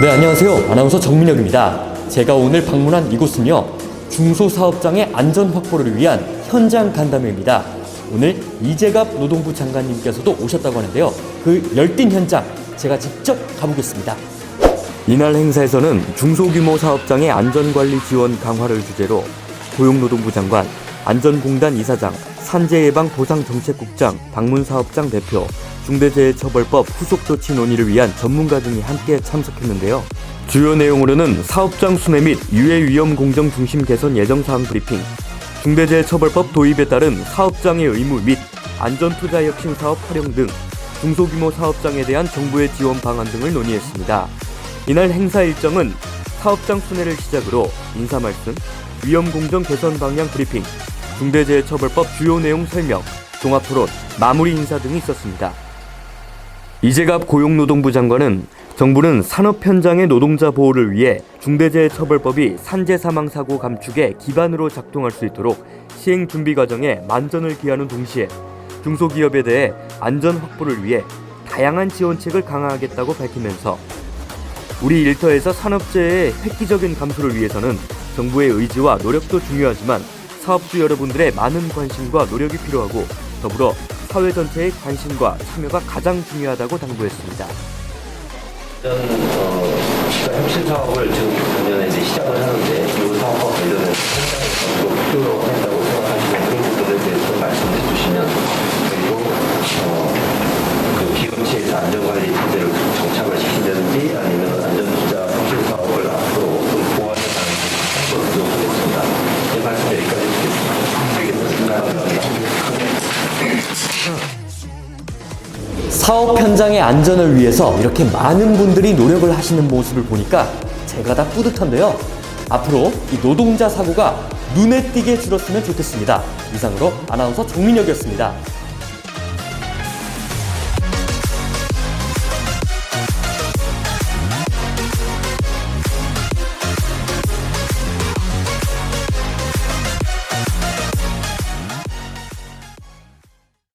네, 안녕하세요. 아나운서 정민혁입니다. 제가 오늘 방문한 이곳은요, 중소사업장의 안전 확보를 위한 현장 간담회입니다. 오늘 이재갑 노동부 장관님께서도 오셨다고 하는데요. 그 열띤 현장 제가 직접 가보겠습니다. 이날 행사에서는 중소규모 사업장의 안전관리 지원 강화를 주제로 고용노동부 장관, 안전공단 이사장, 산재예방보상정책국장, 방문사업장 대표, 중대재해처벌법 후속조치 논의를 위한 전문가 등이 함께 참석했는데요. 주요 내용으로는 사업장 순회 및 유해 위험 공정 중심 개선 예정 사항 브리핑, 중대재해처벌법 도입에 따른 사업장의 의무 및 안전투자 혁신 사업 활용 등 중소규모 사업장에 대한 정부의 지원 방안 등을 논의했습니다. 이날 행사 일정은 사업장 순회를 시작으로 인사 말씀, 위험 공정 개선 방향 브리핑, 중대재해처벌법 주요 내용 설명, 종합 토론, 마무리 인사 등이 있었습니다. 이재갑 고용노동부 장관은 정부는 산업 현장의 노동자 보호를 위해 중대재해처벌법이 산재 사망 사고 감축의 기반으로 작동할 수 있도록 시행 준비 과정에 만전을 기하는 동시에 중소기업에 대해 안전 확보를 위해 다양한 지원책을 강화하겠다고 밝히면서 우리 일터에서 산업재해의 획기적인 감소를 위해서는 정부의 의지와 노력도 중요하지만 사업주 여러분들의 많은 관심과 노력이 필요하고 더불어 사회 전체의 관심과 참여가 가장 중요하다고 당부했습니다. 어, 혁신 사업을 지금 작년에 이제 시작을 하는데 이 사업과 관련해서 현장에서 필요로 한다고 생각하시는 그런 부분에 대해서 말씀해 주시면 그리고 어, 그 기업체에서 안전관리 체제를 정착을 시킨다든지 아니면 안전투자 혁신 사업을 앞으로 좀 보완해 가는 참고를 하겠습니다. 제 말씀 여기까지 드리겠습니다. 감사합니다. 사업 현장의 안전을 위해서 이렇게 많은 분들이 노력을 하시는 모습을 보니까 제가 다 뿌듯한데요. 앞으로 이 노동자 사고가 눈에 띄게 줄었으면 좋겠습니다. 이상으로 아나운서 정민혁이었습니다.